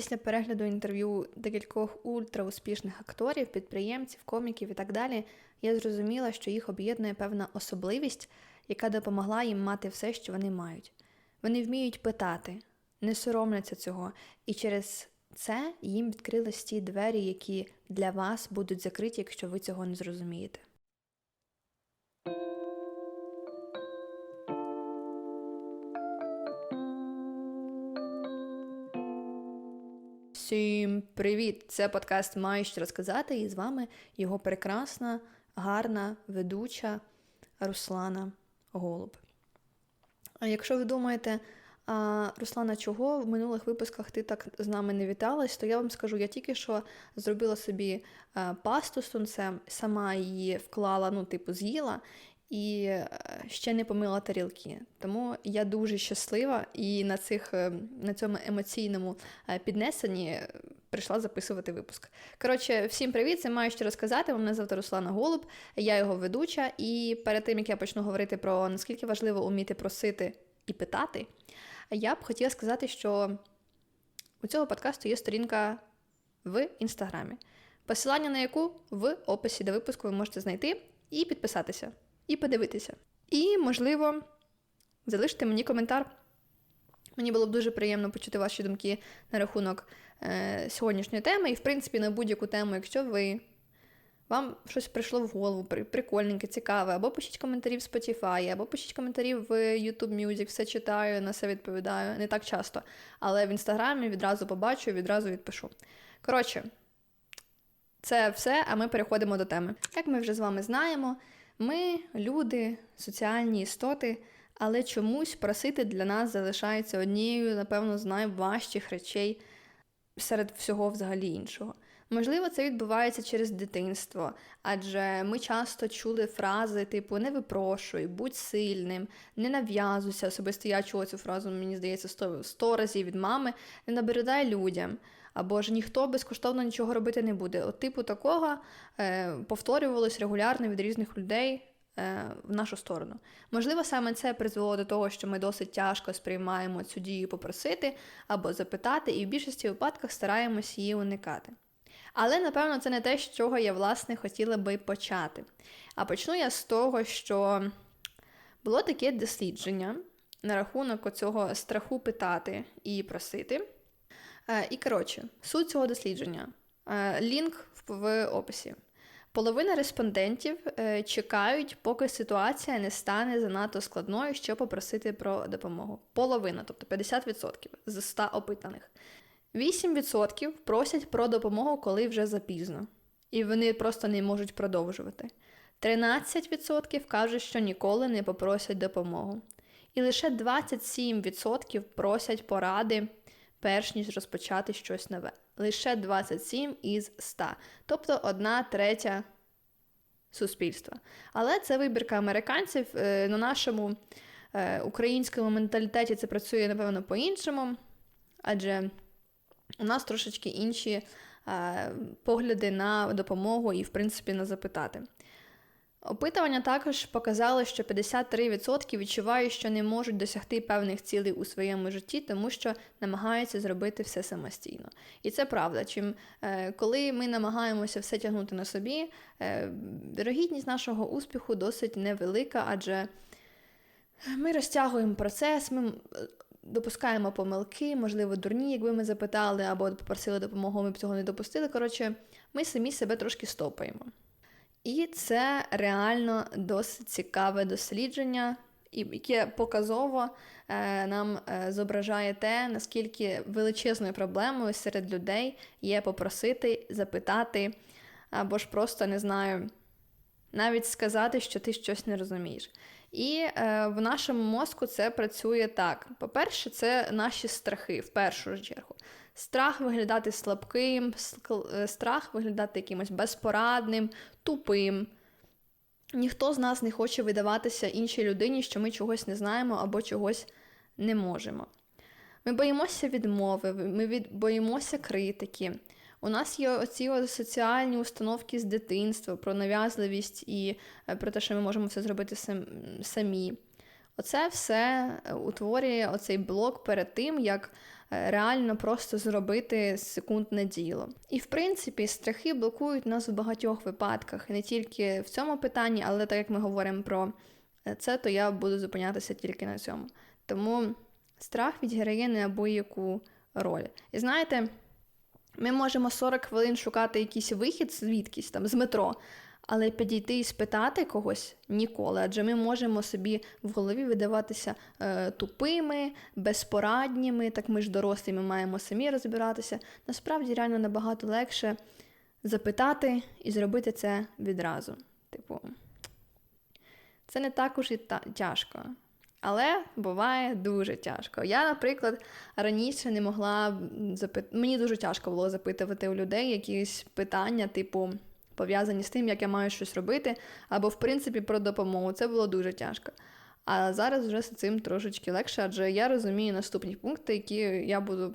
Після перегляду інтерв'ю декількох ультрауспішних акторів, підприємців, коміків і так далі, я зрозуміла, що їх об'єднує певна особливість, яка допомогла їм мати все, що вони мають. Вони вміють питати, не соромляться цього, і через це їм відкрились ті двері, які для вас будуть закриті, якщо ви цього не зрозумієте. Всім привіт! Це подкаст Маю що розказати, і з вами його прекрасна, гарна ведуча Руслана Голуб. А якщо ви думаєте, а, Руслана, чого в минулих випусках ти так з нами не віталась, то я вам скажу, я тільки що зробила собі а, пасту з тунцем, сама її вклала, ну, типу, з'їла. І е, ще не помила тарілки. Тому я дуже щаслива і на цих, е, на цьому емоційному е, піднесенні прийшла записувати випуск. Коротше, всім привіт! Це маю що розказати. Мене звати Руслана Голуб, я його ведуча. І перед тим як я почну говорити про наскільки важливо вміти просити і питати, я б хотіла сказати, що у цього подкасту є сторінка в інстаграмі, посилання на яку в описі до випуску ви можете знайти і підписатися і подивитися. І, можливо, залишити мені коментар. Мені було б дуже приємно почути ваші думки на рахунок е, сьогоднішньої теми, і, в принципі, на будь-яку тему, якщо ви. Вам щось прийшло в голову, прикольненьке, цікаве, або пишіть коментарі в Spotify, або пишіть коментарі в YouTube Music, все читаю, на все відповідаю. Не так часто. Але в інстаграмі відразу побачу, відразу відпишу. Коротше, це все, а ми переходимо до теми. Як ми вже з вами знаємо, ми люди, соціальні істоти, але чомусь просити для нас залишається однією, напевно, з найважчих речей серед всього взагалі іншого. Можливо, це відбувається через дитинство, адже ми часто чули фрази типу не випрошуй, будь сильним, не нав'язуйся. Особисто я чула цю фразу, мені здається, сто, разів від мами, не набередай людям. Або ж ніхто безкоштовно нічого робити не буде. От типу такого е, повторювалось регулярно від різних людей е, в нашу сторону. Можливо, саме це призвело до того, що ми досить тяжко сприймаємо цю дію попросити або запитати, і в більшості випадках стараємось її уникати. Але, напевно, це не те, з чого я, власне, хотіла би почати. А почну я з того, що було таке дослідження на рахунок цього страху питати і просити. Е, і коротше, суть цього дослідження. Е, лінк в описі. Половина респондентів е, чекають, поки ситуація не стане занадто складною, щоб попросити про допомогу. Половина, тобто 50% з 100 опитаних. 8% просять про допомогу, коли вже запізно. І вони просто не можуть продовжувати. 13% кажуть, що ніколи не попросять допомогу. І лише 27% просять поради перш ніж розпочати щось нове. Лише 27 із 100, тобто одна третя суспільства. Але це вибірка американців. Е, на нашому е, українському менталітеті це працює, напевно, по-іншому, адже у нас трошечки інші е, погляди на допомогу і, в принципі, на запитати. Опитування також показало, що 53% відчувають, що не можуть досягти певних цілей у своєму житті, тому що намагаються зробити все самостійно. І це правда. Чим е, коли ми намагаємося все тягнути на собі, е, вірогідність нашого успіху досить невелика, адже ми розтягуємо процес, ми. Допускаємо помилки, можливо, дурні, якби ми запитали або попросили допомогу, ми б цього не допустили. Коротше, ми самі себе трошки стопаємо. І це реально досить цікаве дослідження, яке показово е, нам е, зображає те, наскільки величезною проблемою серед людей є попросити, запитати, або ж просто не знаю, навіть сказати, що ти щось не розумієш. І е, в нашому мозку це працює так. По-перше, це наші страхи в першу чергу. Страх виглядати слабким, е, страх виглядати якимось безпорадним, тупим. Ніхто з нас не хоче видаватися іншій людині, що ми чогось не знаємо або чогось не можемо. Ми боїмося відмови, ми від... боїмося критики. У нас є оці соціальні установки з дитинства про нав'язливість і е, про те, що ми можемо все зробити самі. Оце все утворює оцей блок перед тим, як е, реально просто зробити секундне діло. І в принципі, страхи блокують нас в багатьох випадках, не тільки в цьому питанні, але так як ми говоримо про е, це, то я буду зупинятися тільки на цьому. Тому страх відіграє неабияку роль. І знаєте, ми можемо 40 хвилин шукати якийсь вихід звідкись там з метро. Але підійти і спитати когось ніколи, адже ми можемо собі в голові видаватися е, тупими, безпорадніми, так ми ж дорослі, ми маємо самі розбиратися. Насправді реально набагато легше запитати і зробити це відразу. Типу, це не так уж і та- тяжко. Але буває дуже тяжко. Я, наприклад, раніше не могла запит... Мені дуже тяжко було запитувати у людей якісь питання, типу, пов'язані з тим, як я маю щось робити, або, в принципі, про допомогу. Це було дуже тяжко. А зараз вже з цим трошечки легше, адже я розумію наступні пункти, які я буду.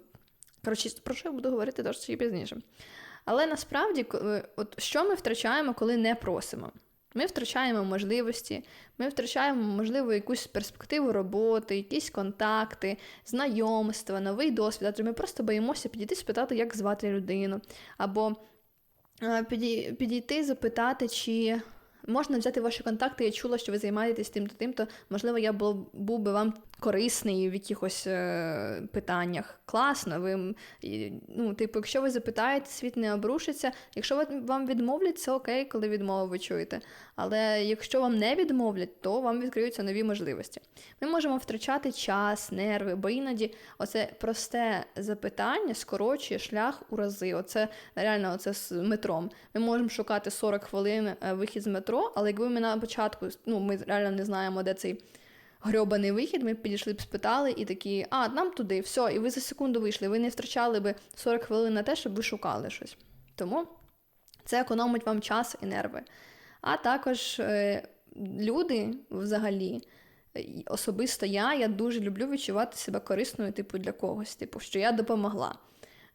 Коротше, про що я буду говорити трошки пізніше. Але насправді, коли- от що ми втрачаємо, коли не просимо? Ми втрачаємо можливості, ми втрачаємо, можливо, якусь перспективу роботи, якісь контакти, знайомства, новий досвід. Адже ми просто боїмося підійти спитати, як звати людину. Або е, підійти, запитати, чи можна взяти ваші контакти. Я чула, що ви займаєтесь тим-то, тим-то. Можливо, я був, був би вам корисний в якихось е, питаннях. Класно, ви ну, типу, якщо ви запитаєте, світ не обрушиться. Якщо вам відмовлять, це окей, коли відмову ви чуєте. Але якщо вам не відмовлять, то вам відкриються нові можливості. Ми можемо втрачати час, нерви, бо іноді оце просте запитання скорочує шлях у рази. Оце реально оце з метром. Ми можемо шукати 40 хвилин е, вихід з метро, але якби ми на початку, ну ми реально не знаємо, де цей грьобаний вихід, ми підійшли б спитали і такі, а, нам туди, все, і ви за секунду вийшли. Ви не втрачали би 40 хвилин на те, щоб ви шукали щось. Тому це економить вам час і нерви. А також е, люди взагалі, особисто я, я дуже люблю відчувати себе корисною, типу, для когось, типу, що я допомогла.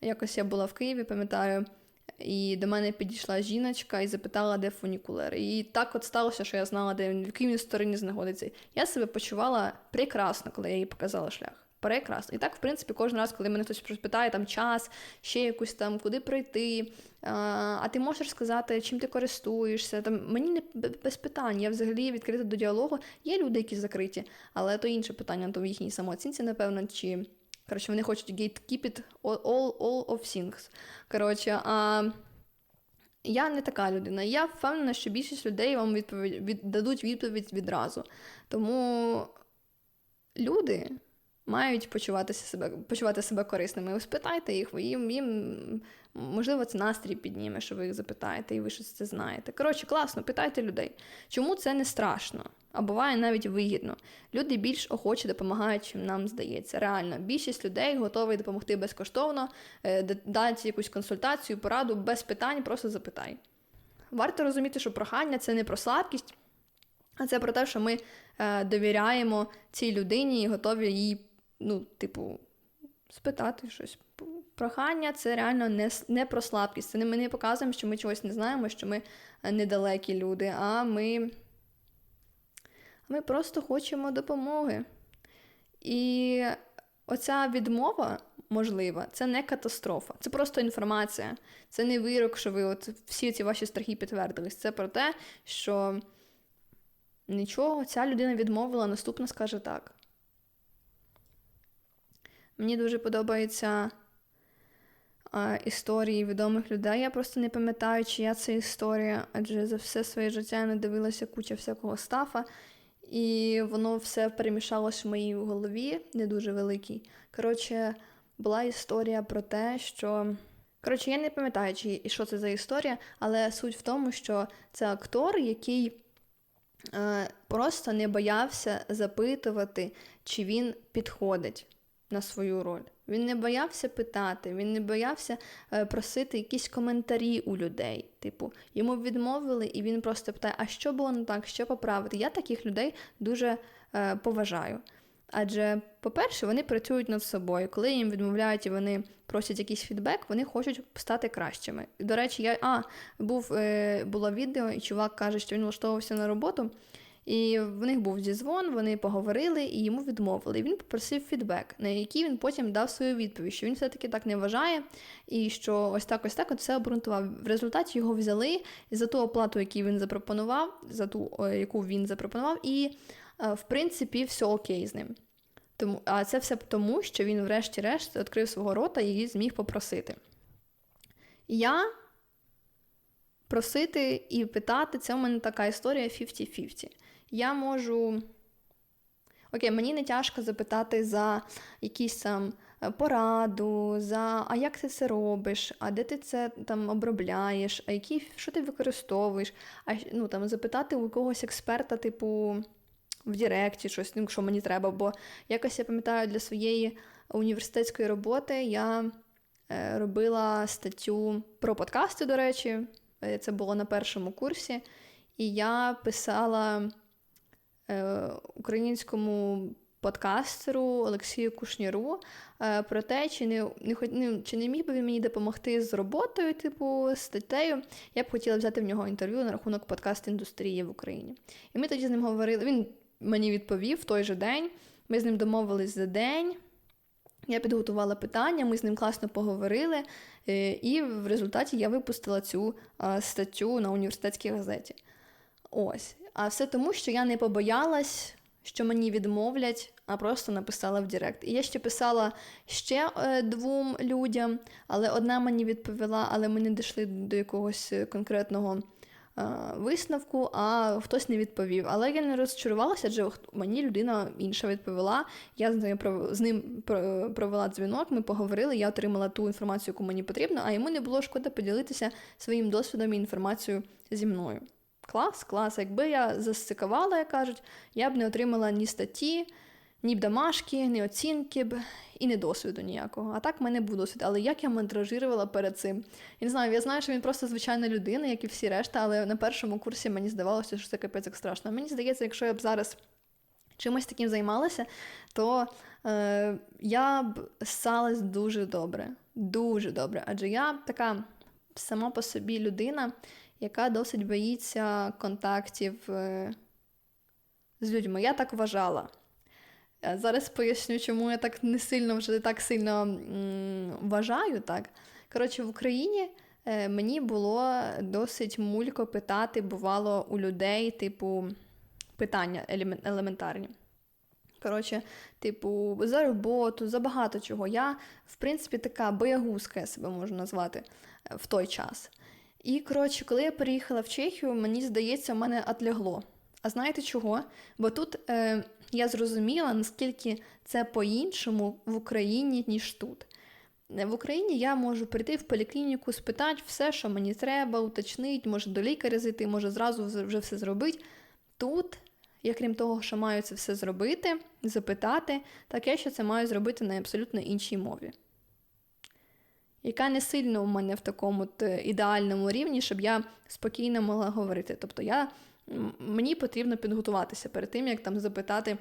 Якось я була в Києві, пам'ятаю, і до мене підійшла жіночка і запитала, де фунікулер. І так от сталося, що я знала, де він в якій він стороні знаходиться. Я себе почувала прекрасно, коли я їй показала шлях. Прекрасно. І так, в принципі, кожен раз, коли мене хтось питає там час, ще якусь там, куди пройти, а, ти можеш сказати, чим ти користуєшся. Там мені не без питань. Я взагалі відкрита до діалогу. Є люди, які закриті, але то інше питання, то в їхній самооцінці, напевно, чи коротше, вони хочуть gatekeep it all, all, of things. Коротше, а я не така людина. Я впевнена, що більшість людей вам відповідь, від, дадуть відповідь відразу. Тому люди мають почуватися себе, почувати себе корисними. Спитайте їх, їм, їм можливо, це настрій підніме, що ви їх запитаєте, і ви щось це знаєте. Коротше, класно, питайте людей. Чому це не страшно? А буває навіть вигідно. Люди більш охоче допомагають, чим нам здається. Реально, більшість людей готові допомогти безкоштовно, е, дати якусь консультацію, пораду без питань, просто запитай. Варто розуміти, що прохання це не про слабкість, а це про те, що ми е, довіряємо цій людині і готові їй, ну, типу, спитати щось. Прохання це реально не, не про слабкість. Це ми не показуємо, що ми чогось не знаємо, що ми е, недалекі люди, а ми, ми просто хочемо допомоги. І оця відмова можлива, це не катастрофа, це просто інформація. Це не вирок, що ви от всі ці ваші страхи підтвердились. Це про те, що нічого, ця людина відмовила, наступна скаже так. Мені дуже подобаються а, історії відомих людей. Я просто не пам'ятаю, чия це історія, адже за все своє життя я не дивилася куча всякого стафа, і воно все перемішалось в моїй голові, не дуже великій. Коротше, була історія про те, що. Коротше, я не пам'ятаю, чи, і що це за історія, але суть в тому, що це актор, який е, просто не боявся запитувати, чи він підходить на свою роль. Він не боявся питати, він не боявся е, просити якісь коментарі у людей. Типу, йому відмовили, і він просто питає, а що було не так, що поправити. Я таких людей дуже е, поважаю. Адже, по-перше, вони працюють над собою. Коли їм відмовляють і вони просять якийсь фідбек, вони хочуть стати кращими. До речі, я а, був, е, було відео, і чувак каже, що він влаштовувався на роботу, І в них був зізвон, вони поговорили і йому відмовили. І Він попросив фідбек, на який він потім дав свою відповідь, що він все-таки так не вважає, і що ось так, ось так от все обґрунтував. В результаті його взяли за ту оплату, яку він запропонував, за ту, яку він запропонував, і е, в принципі все окей з ним. Тому, А це все тому, що він, врешті-решт, відкрив свого рота і зміг попросити. Я просити і питати, це у мене така історія 50-50. Я можу. Окей, мені не тяжко запитати за якісь там е, пораду, за а як ти це робиш, а де ти це там обробляєш, а які, що ти використовуєш, а ну, там, запитати у якогось експерта, типу, в Директі щось, ну, що мені треба. Бо якось я пам'ятаю для своєї університетської роботи я е, робила статтю про подкасти, до речі. Е, це було на першому курсі, і я писала українському подкастеру Олексію Кушніру е, про те, чи не не, ну, чи не міг би він мені допомогти з роботою, типу статтею. Я б хотіла взяти в нього інтерв'ю на рахунок подкаст-індустрії в Україні. І ми тоді з ним говорили. Він мені відповів в той же день. Ми з ним домовились за день. Я підготувала питання, ми з ним класно поговорили, е, і в результаті я випустила цю статтю на університетській газеті. Ось. А все тому, що я не побоялась, що мені відмовлять, а просто написала в Директ. І я ще писала ще е, двом людям, але одна мені відповіла, але ми не дійшли до якогось конкретного висновку, а хтось не відповів. Але я не розчарувалася, адже мені людина інша відповіла. Я з ним провела дзвінок, ми поговорили, я отримала ту інформацію, яку мені потрібно, а йому не було шкода поділитися своїм досвідом і інформацією зі мною. Клас, клас. Якби я засикувала, як кажуть, я б не отримала ні статті, ні б домашки, ні оцінки б і не досвіду ніякого. А так в мене був досвід. Але як я мантражирувала перед цим? Я не знаю, я знаю, що він просто звичайна людина, як і всі решта, але на першому курсі мені здавалося, що це капець як страшно. Мені здається, якщо я б зараз чимось таким займалася, то е, я б ссалась дуже добре. Дуже добре. Адже я така сама по собі людина, яка досить боїться контактів е, з людьми. Я так вважала. Е, зараз поясню, чому я так не сильно вже так сильно вважаю. так. Коротше, в Україні е, мені було досить мулько питати, бувало, у людей, типу, питання елементарні. Коротше, типу, за роботу, за багато чого. Я, в принципі, така боягузка, я себе можу назвати в той час. І, коротше, коли я переїхала в Чехію, мені здається, в мене отлягло. А знаєте чого? Бо тут е, я зрозуміла, наскільки це по-іншому в Україні, ніж тут. В Україні я можу прийти в поліклініку, спитати все, що мені треба, уточнити, може до лікаря зайти, може зразу вже все зробити. Тут, я крім того, що маю це все зробити, запитати, таке, що це маю зробити на абсолютно іншій мові. Яка не сильно у мене в такому ідеальному рівні, щоб я спокійно могла говорити. Тобто я мені потрібно підготуватися перед тим, як там запитати, е,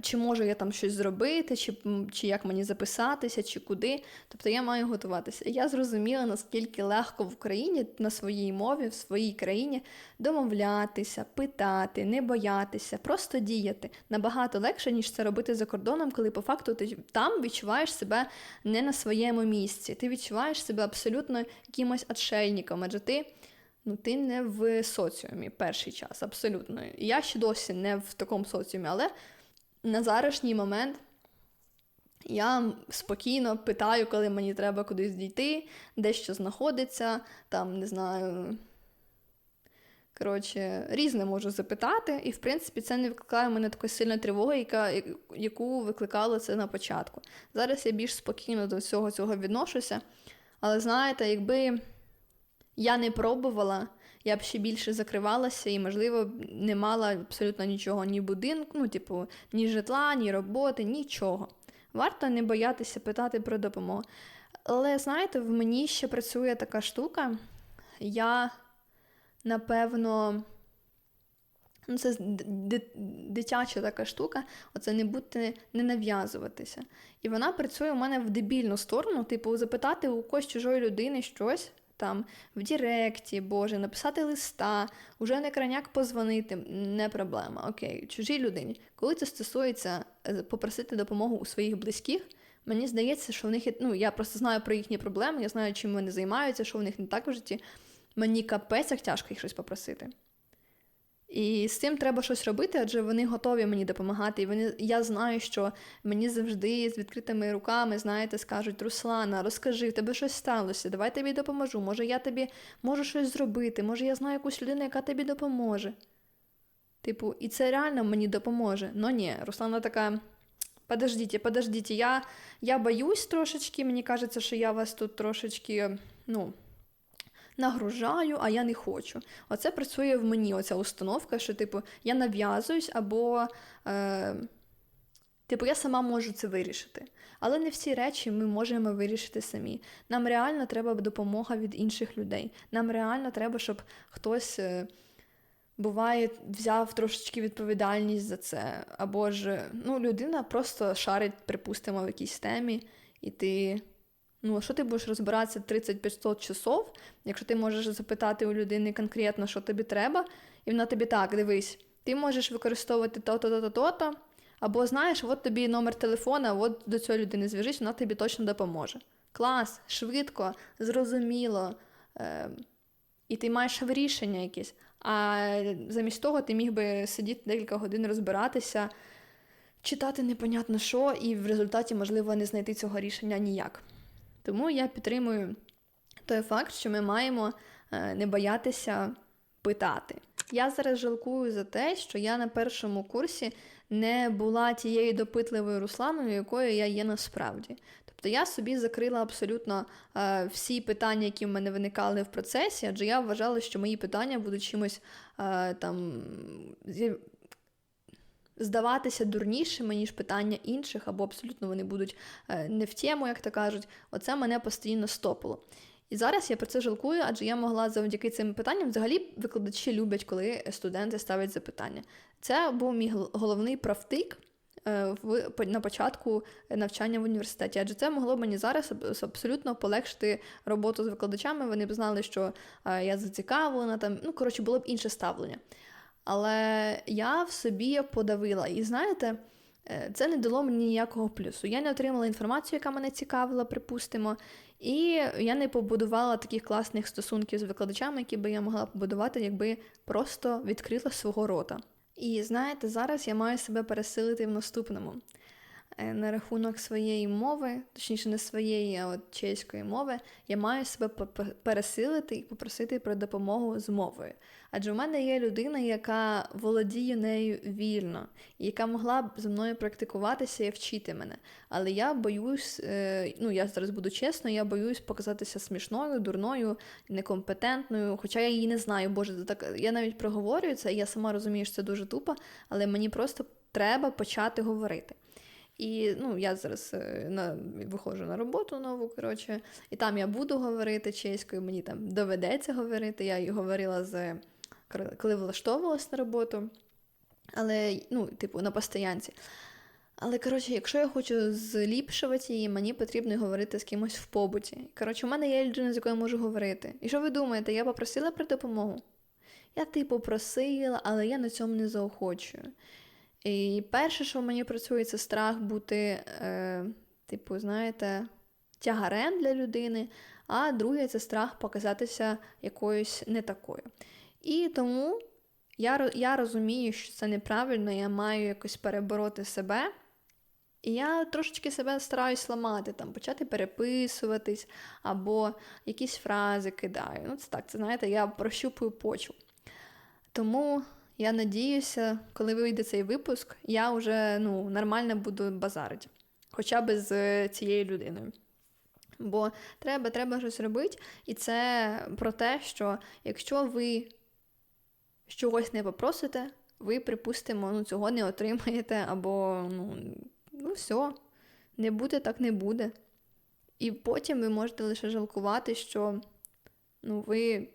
чи можу я там щось зробити, чи чи як мені записатися, чи куди. Тобто я маю готуватися. Я зрозуміла, наскільки легко в Україні на своїй мові, в своїй країні домовлятися, питати, не боятися, просто діяти набагато легше, ніж це робити за кордоном, коли по факту ти там відчуваєш себе не на своєму місці. Ти відчуваєш себе абсолютно якимось отшельником, адже ти ну ти не в соціумі перший час, абсолютно. Я ще досі не в такому соціумі, але на зарашній момент я спокійно питаю, коли мені треба кудись дійти, де що знаходиться, там, не знаю. Коротше, різне можу запитати, і, в принципі, це не викликає в мене такої сильної тривоги, яка, яку викликало це на початку. Зараз я більш спокійно до всього цього відношуся. Але знаєте, якби я не пробувала, я б ще більше закривалася і, можливо, не мала абсолютно нічого, ні будинку, ну, типу, ні житла, ні роботи, нічого. Варто не боятися питати про допомогу. Але, знаєте, в мені ще працює така штука. Я, напевно, ну, це дитяча така штука, оце не бути, не нав'язуватися. І вона працює у мене в дебільну сторону, типу, запитати у когось чужої людини щось там в Діректі, Боже, написати листа, уже не краняк позвонити, не проблема. Окей, чужій людині. Коли це стосується е, попросити допомогу у своїх близьких, мені здається, що в них є, ну я просто знаю про їхні проблеми, я знаю, чим вони займаються, що в них не так в житті. Мені капець як тяжко їх щось попросити. І з цим треба щось робити, адже вони готові мені допомагати. І вони, я знаю, що мені завжди з відкритими руками, знаєте, скажуть: Руслана, розкажи, в тебе щось сталося, давай тобі допоможу. Може, я тобі можу щось зробити, може, я знаю якусь людину, яка тобі допоможе. Типу, і це реально мені допоможе. Ну ні, Руслана така. Подождіть, подождіть, я я боюсь трошечки, мені кажеться, що я вас тут трошечки, ну нагружаю, а я не хочу. Оце працює в мені, оця установка, що, типу, я нав'язуюсь або. Е, Типу, я сама можу це вирішити. Але не всі речі ми можемо вирішити самі. Нам реально треба допомога від інших людей. Нам реально треба, щоб хтось, е, буває, взяв трошечки відповідальність за це. Або ж ну, людина просто шарить, припустимо, в якійсь темі, і ти Ну, а що ти будеш розбиратися 30-500 часов, якщо ти можеш запитати у людини конкретно, що тобі треба, і вона тобі так, дивись, ти можеш використовувати то-то, то-то, то-то, або знаєш, от тобі номер телефона, от до цієї людини зв'яжись, вона тобі точно допоможе. Клас, швидко, зрозуміло, е, і ти маєш рішення якесь. А замість того ти міг би сидіти декілька годин розбиратися, читати непонятно що, і в результаті, можливо, не знайти цього рішення ніяк. Тому я підтримую той факт, що ми маємо е, не боятися питати. Я зараз жалкую за те, що я на першому курсі не була тією допитливою Русланою, якою я є насправді. Тобто я собі закрила абсолютно е, всі питання, які в мене виникали в процесі, адже я вважала, що мої питання будуть чимось е, там здаватися дурнішими, ніж питання інших, або абсолютно вони будуть е, не в тему, як то кажуть, оце мене постійно стопило. І зараз я про це жалкую, адже я могла завдяки цим питанням взагалі викладачі люблять, коли студенти ставлять запитання. Це був мій головний правтик е, в на початку навчання в університеті, адже це могло мені зараз абсолютно полегшити роботу з викладачами. Вони б знали, що е, я зацікавлена там. Ну коротше, було б інше ставлення. Але я в собі подавила. І знаєте, е, це не дало мені ніякого плюсу. Я не отримала інформацію, яка мене цікавила, припустимо. І я не побудувала таких класних стосунків з викладачами, які би я могла побудувати, якби просто відкрила свого рота. І знаєте, зараз я маю себе пересилити в наступному. Е, на рахунок своєї мови, точніше, не своєї, а от чеської мови, я маю себе пересилити і попросити про допомогу з мовою. Адже в мене є людина, яка володіє нею вільно, і яка могла б зі мною практикуватися і вчити мене. Але я боюсь, е, ну я зараз буду чесно, я боюсь показатися смішною, дурною, некомпетентною, хоча я її не знаю. Боже, так я навіть проговорюю це, і я сама розумію, що це дуже тупо, але мені просто треба почати говорити. І ну, я зараз е, на, виходжу на роботу нову, коротше, і там я буду говорити чеською, мені там доведеться говорити. Я її говорила з коли влаштовувалась на роботу, але, ну, типу, на постоянці. Але, коротше, якщо я хочу зліпшувати її, мені потрібно говорити з кимось в побуті. Коротше, у мене є людина, з якою я можу говорити. І що ви думаєте, я попросила про допомогу? Я, типу, просила, але я на цьому не заохочую. І перше, що мені працює, це страх бути, е, типу, знаєте, тягарем для людини, а друге це страх показатися якоюсь не такою. І тому я я розумію, що це неправильно, я маю якось перебороти себе. І я трошечки себе стараюсь ламати, там, почати переписуватись, або якісь фрази кидаю. Ну, це так, це знаєте, я прощупую почву. Тому я надіюся, коли вийде цей випуск, я вже ну, нормально буду базарити, хоча б з цією людиною. Бо треба треба щось робити, і це про те, що якщо ви чогось не попросите, ви, припустимо, ну, цього не отримаєте, або ну, ну все, не буде, так не буде. І потім ви можете лише жалкувати, що ну, ви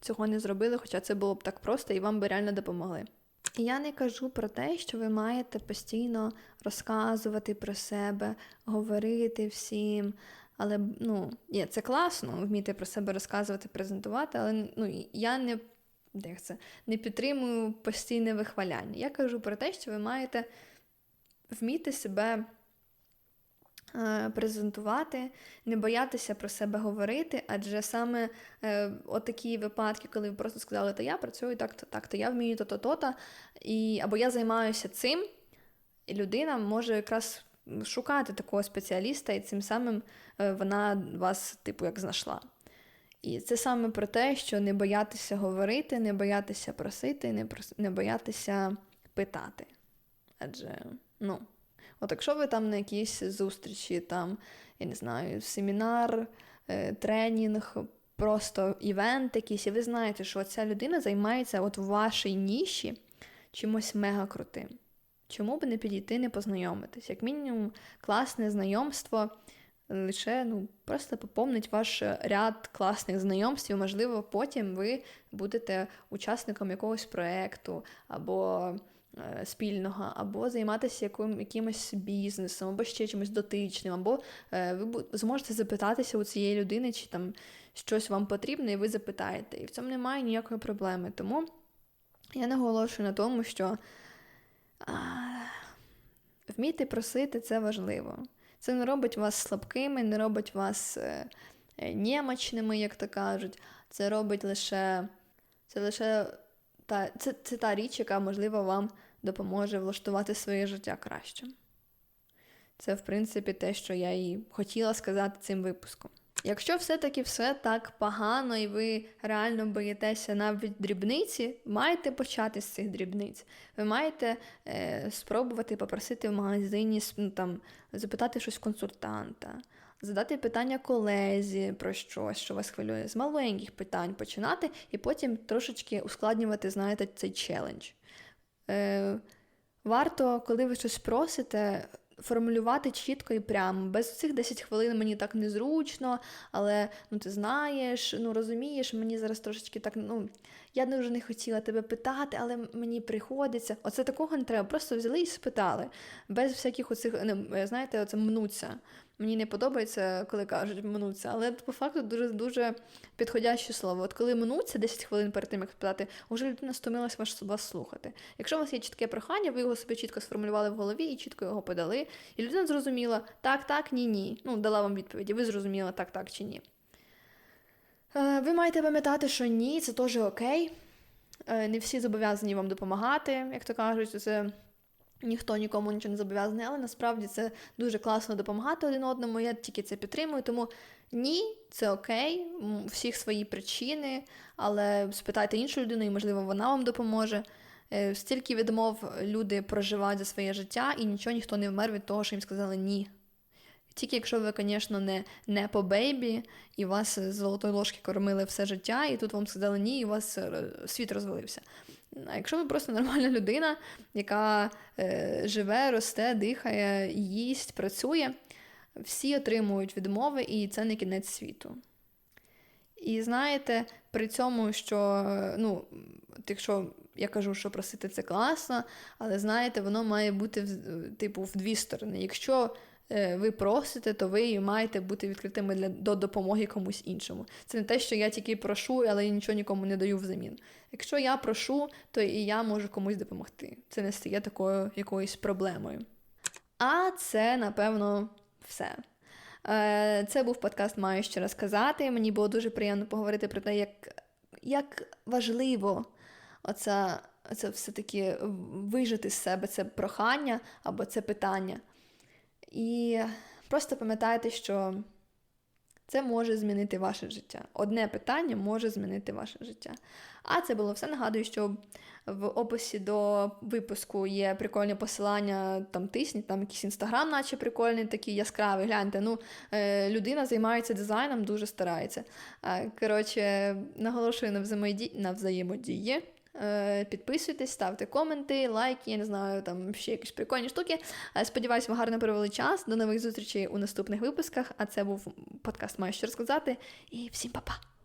цього не зробили, хоча це було б так просто і вам би реально допомогли. Я не кажу про те, що ви маєте постійно розказувати про себе, говорити всім, Але ну, ні, це класно, вміти про себе розказувати, презентувати, але ну, я не як це, не підтримую постійне вихваляння. Я кажу про те, що ви маєте вміти себе презентувати, не боятися про себе говорити, адже саме е, отакі випадки, коли ви просто сказали, то я працюю так-то, так-то, я вмію то-то, то-то, і або я займаюся цим, і людина може якраз шукати такого спеціаліста, і цим самим е, вона вас, типу, як знайшла. І це саме про те, що не боятися говорити, не боятися просити, не прос... не боятися питати. Адже, ну, от якщо ви там на якійсь зустрічі, там, я не знаю, семінар, е, тренінг, просто івент якийсь, і ви знаєте, що ця людина займається от в вашій ніші чимось мега крутим. Чому би не підійти, не познайомитись? Як мінімум, класне знайомство лише ну, просто поповнить ваш ряд класних знайомств, і, можливо, потім ви будете учасником якогось проєкту або спільного, або займатися яким, якимось бізнесом, або ще чимось дотичним, або е, ви зможете запитатися у цієї людини, чи там щось вам потрібно, і ви запитаєте. І в цьому немає ніякої проблеми. Тому я наголошую на тому, що. Вміти просити це важливо. Це не робить вас слабкими, не робить вас е, е, німочними, як то кажуть. Це робить лише це лише та, це, це та річ, яка, можливо, вам допоможе влаштувати своє життя краще. Це, в принципі, те, що я і хотіла сказати цим випуском. Якщо все-таки все так погано, і ви реально боїтеся навіть дрібниці, маєте почати з цих дрібниць. Ви маєте е, спробувати попросити в магазині ну, там, запитати щось консультанта, задати питання колезі про щось, що вас хвилює, з маленьких питань починати, і потім трошечки ускладнювати, знаєте, цей челендж. Е, Варто, коли ви щось просите, формулювати чітко і прямо. Без цих 10 хвилин мені так незручно, але ну ти знаєш, ну розумієш, мені зараз трошечки так, ну я дуже не хотіла тебе питати, але мені приходиться. Оце такого не треба. Просто взяли і спитали. Без всяких оцих, знаєте, оце мнуться. Мені не подобається, коли кажуть минуться, але по факту дуже дуже підходяще слово. От коли минуться 10 хвилин перед тим, як спитати, вже людина стомилась вас слухати. Якщо у вас є чітке прохання, ви його собі чітко сформулювали в голові і чітко його подали, і людина зрозуміла так, так, ні, ні. Ну, дала вам відповіді, ви зрозуміли так, так чи ні. Е, ви маєте пам'ятати, що ні, це теж окей. Е, не всі зобов'язані вам допомагати, як то кажуть, це Ніхто нікому нічого не зобов'язаний, але насправді це дуже класно допомагати один одному. Я тільки це підтримую. Тому ні, це окей, у всіх свої причини, але спитайте іншу людину, і, можливо, вона вам допоможе. Е, стільки відмов люди проживають за своє життя, і нічого ніхто не вмер від того, що їм сказали ні. Тільки якщо ви, звісно, не не по бейбі, і вас з золотої ложки кормили все життя, і тут вам сказали ні, і у вас е, світ розвалився. А якщо ви просто нормальна людина, яка е, живе, росте, дихає, їсть, працює, всі отримують відмови, і це не кінець світу. І знаєте, при цьому, що, ну, якщо я кажу, що просити це класно, але знаєте, воно має бути типу в дві сторони. Якщо Е, ви просите, то ви маєте бути відкритими для, до допомоги комусь іншому. Це не те, що я тільки прошу, але я нічого нікому не даю взамін. Якщо я прошу, то і я можу комусь допомогти. Це не стає такою якоюсь проблемою. А це, напевно, все. Е, це був подкаст Маю що розказати. Мені було дуже приємно поговорити про те, як як важливо оце, оце все-таки вижити з себе це прохання або це питання. І просто пам'ятайте, що це може змінити ваше життя. Одне питання може змінити ваше життя. А це було все. Нагадую, що в описі до випуску є прикольні посилання, там тисніть, там якийсь інстаграм, наче прикольний, такий яскравий. Гляньте, ну, е, людина займається дизайном, дуже старається. Коротше, наголошую на взаємодії. Е, підписуйтесь, ставте коменти, лайки, я не знаю, там ще якісь прикольні штуки. Е, сподіваюсь, ви гарно провели час. До нових зустрічей у наступних випусках. А це був подкаст Маю що розказати. І всім па-па!